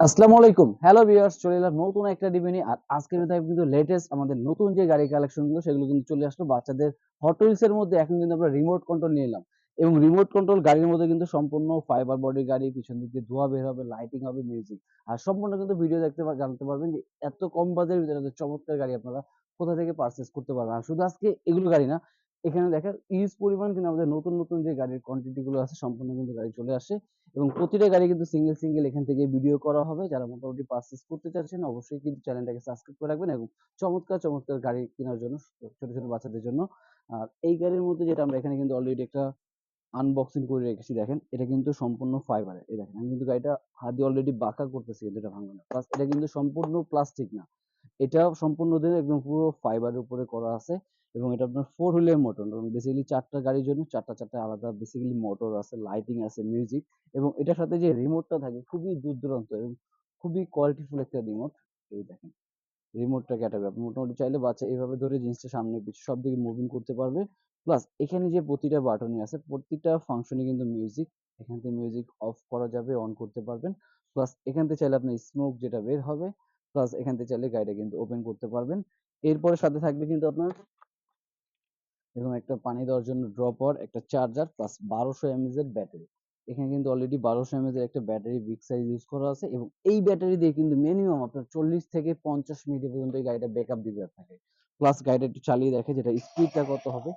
আসসালামু আলাইকুম। Hello viewers চলে এলাম নতুন একটা ডিবি নিয়ে। আর আজকের ভিডিওতে কিন্তু লেটেস্ট আমাদের নতুন যে গাড়ি কালেকশনগুলো, সেগুলো কিন্তু চলে আসলো বাচ্চাদের হট এর মধ্যে। এখন কিন্তু আমরা রিমোট কন্ট্রোল নিয়ে এলাম। এবং রিমোট কন্ট্রোল গাড়ির মধ্যে কিন্তু সম্পূর্ণ ফাইবার বডি গাড়ি, পিছন দিক দিয়ে ধোঁয়া বের হবে লাইটিং হবে মিউজিক আর সম্পূর্ণ কিন্তু ভিডিও দেখতে জানতে পারবেন যে এত কম বাজেটের ভিতরে চমৎকার গাড়ি আপনারা কোথা থেকে পারচেস করতে পারবেন। আর শুধু আজকে এগুলো গাড়ি না এখানে দেখেন ইউজ পরিমাণ কিন্তু আমাদের নতুন নতুন যে গাড়ির কোয়ান্টিটি গুলো আছে, সম্পূর্ণ কিন্তু গাড়ি চলে আসে। এবং প্রতিটা গাড়ি কিন্তু সিঙ্গেল সিঙ্গেল এখান থেকে ভিডিও করা হবে। যারা মোটামুটি পারচেজ করতে চাচ্ছেন, অবশ্যই কিন্তু চ্যানেলটাকে সাবস্ক্রাইব করে রাখবেন এবং চমৎকার চমৎকার গাড়ি কেনার জন্য, ছোট ছোট বাচ্চাদের জন্য। আর এই গাড়ির মধ্যে যেটা আমরা এখানে কিন্তু অলরেডি একটা আনবক্সিং করে রেখেছি, দেখেন, এটা কিন্তু সম্পূর্ণ ফাইবারের এই দেখেন, আমি কিন্তু গাড়িটা হাত দিয়ে অলরেডি বাঁকা করতেছি, কিন্তু এটা ভাঙবে না। প্লাস এটা কিন্তু সম্পূর্ণ প্লাস্টিক না। এটা সম্পূর্ণ দিয়ে একদম পুরো ফাইবারের উপরে করা আছে। এবং এটা আপনার ফোর হুইলের মোটর বেসিক্যালি চারটা গাড়ির জন্য চারটা চারটা আলাদা বেসিক্যালি মোটর আছে লাইটিং আছে মিউজিক এবং এটার সাথে যে রিমোটটা থাকে খুবই দূর দূরান্ত এবং খুবই কোয়ালিটিফুল একটা রিমোট এই দেখেন। রিমোটটা ক্যাটাবে আপনি মোটামুটি চাইলে বাচ্চা এইভাবে ধরে জিনিসটা সামনে পিছু সব দিকে মুভিং করতে পারবে। প্লাস এখানে যে প্রতিটা বাটনই আছে প্রত্যেকটা ফাংশনে কিন্তু মিউজিক এখান থেকে মিউজিক অফ করা যাবে অন করতে পারবেন। প্লাস এখান থেকে চাইলে আপনার স্মোক যেটা বের হবে প্লাস এখান থেকে চাইলে গাড়িটা কিন্তু ওপেন করতে পারবেন। এরপরে সাথে থাকবে কিন্তু আপনার এবং একটা পানি দেওয়ার জন্য ড্রপার একটা চার্জার প্লাস বারোশো এমএজ এর ব্যাটারি এখানে কিন্তু অলরেডি বারোশো এমএজ এর একটা ব্যাটারি বিগ সাইজ ইউজ করা আছে এবং এই ব্যাটারি দিয়ে কিন্তু মিনিমাম আপনার চল্লিশ থেকে পঞ্চাশ মিনিট পর্যন্ত এই গাড়িটা ব্যাকআপ দিবে আপনাকে। প্লাস গাড়িটা একটু চালিয়ে দেখে যেটা স্পিডটা কত হবে।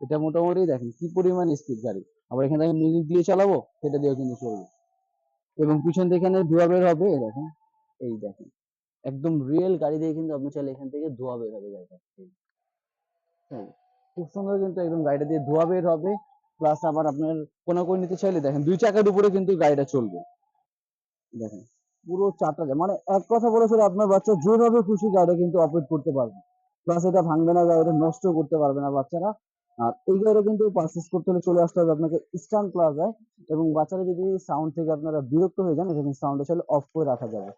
এটা মোটামুটি দেখেন কি পরিমাণ স্পিড গাড়ি। আবার এখানে দেখেন মিউজিক দিয়ে চালাবো, সেটা দিয়েও কিন্তু চলবে। এবং পিছন থেকে এখানে ধোয়া বের হবে দেখেন। এই দেখেন। একদম রিয়েল গাড়ি দিয়ে কিন্তু আপনি চাইলে এখান থেকে ধোয়া বের হবে গাড়িটা হ্যাঁ, খুব সুন্দর কিন্তু একদম গাড়িটা দিয়ে ধোয়া বের হবে। প্লাস আবার আপনার কোনাকুনি নিতে চাইলে দেখেন দুই চাকার উপরে কিন্তু গাড়িটা চলবে। দেখেন পুরো চারটা মানে এক কথা বলে চলে আপনার বাচ্চা যেভাবে খুশি গাড়িটা কিন্তু অপারেট করতে পারবে। প্লাস এটা ভাঙবে না গাড়িটা নষ্ট করতে পারবে না বাচ্চারা। আর এই গাড়িটা কিন্তু পারচেস করতে হলে চলে আসতে হবে আপনাকে ইস্টার্ন প্লাজায় এবং বাচ্চারা যদি সাউন্ড থেকে আপনারা বিরক্ত হয়ে যান এখানে সাউন্ডটা চাইলে অফ করে রাখা যাবে।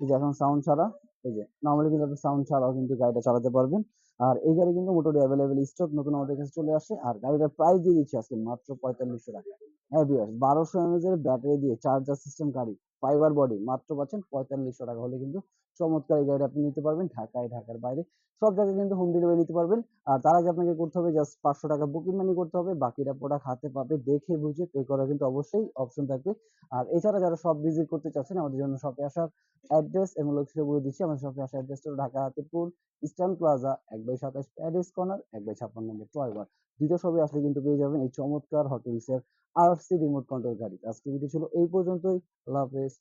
এই যে এখন সাউন্ড ছাড়া, এই যে নর্মালি কিন্তু আপনি সাউন্ড ছাড়াও কিন্তু গাড়িটা চালাতে পারবেন। আর এই গাড়ি কিন্তু মোটামুটি অ্যাভেলেবেল স্টক নতুন আমাদের কাছে চলে আসে। আর গাড়িটার প্রাইস দিয়ে দিচ্ছি আজকে মাত্র পঁয়তাল্লিশশো টাকা। হ্যাঁ বিয়ার্স বারোশো এমএজ এর ব্যাটারি দিয়ে চার্জার সিস্টেম গাড়ি। ফাইবার বডি মাত্র পাচ্ছেন পঁয়তাল্লিশশো টাকা। হলে কিন্তু চমৎকার এই গাড়িটা আপনি নিতে পারবেন ঢাকায়, ঢাকার বাইরে। সব জায়গায় কিন্তু হোম ডেলিভারি নিতে পারবেন। আর তার আগে আপনাকে করতে হবে জাস্ট পাঁচশো টাকা বুকিং মানি করতে হবে। বাকিটা প্রোডাক্ট হাতে পাবে, দেখে বুঝে পে করা কিন্তু অবশ্যই অপশন থাকবে। আর এছাড়া যারা সব ভিজিট করতে চাচ্ছেন, আমাদের জন্য শপে আসার অ্যাড্রেস এবং লোকেশন বলে দিচ্ছি। আমাদের শপে আসার অ্যাড্রেসটা হলো ঢাকা হাতিপুর ইস্টার্ন প্লাজা এক বাই সাতাশ প্যারিস কর্নার এক বাই ছাপ্পান্ন নম্বর টয়বার দুটো সবই আসলে কিন্তু পেয়ে যাবেন এই চমৎকার hot R C remote control গাড়ি আজকে ভিডিও ছিল এই পর্যন্তই। আল্লাহ হাফেজ